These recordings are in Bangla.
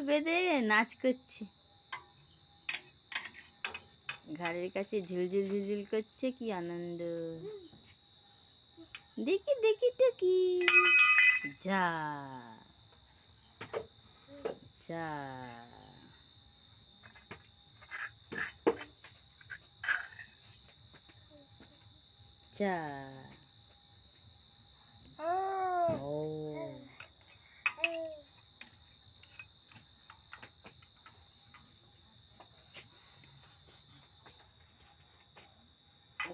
বেঁধে নাচ করছে। ঘাড়ের কাছে ঝুলঝুল ঝুলঝুল করছে কি আনন্দ। দেখি দেখি টুকি। যা। যা। যা। ও।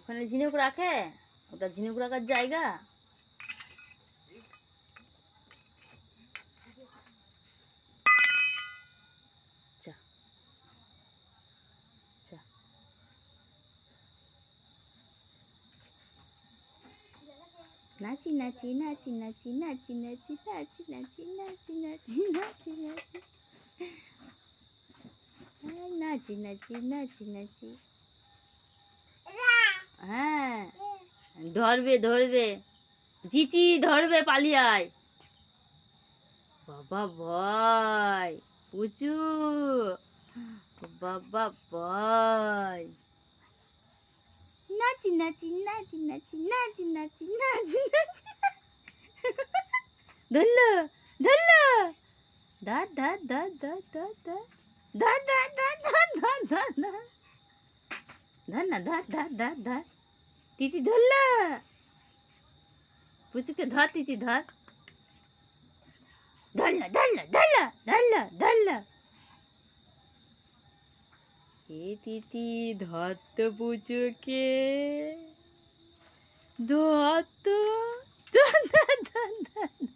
ওখানে ঝিনুক রাখে ওটা ঝিনুক রাখার জায়গা নাচি নাচি নাচি নাচি নাচি নাচি নাচি নাচি নাচি নাচি নাচি নাচি নাচি নাচি নাচি নাচি হ্যাঁ ধরবে ধরবে চিচি ধরবে পালিয়ায় বাবা ভয় পুচু বাবা ভয় নাচি নাচি নাচি নাচি নাচি নাচি নাচি নাচি ধরলো ধরলো ধর ধর ধর ধর ধর ধর ধর ধর ধর ধর ধর धर ना धर धर धर धर। तिथी धरलं। पुचू के धर तिथी धर। धरलं धरलं धरलं धरलं धरलं। हे तिथी धत्त पुचुके धत्त धन धन धन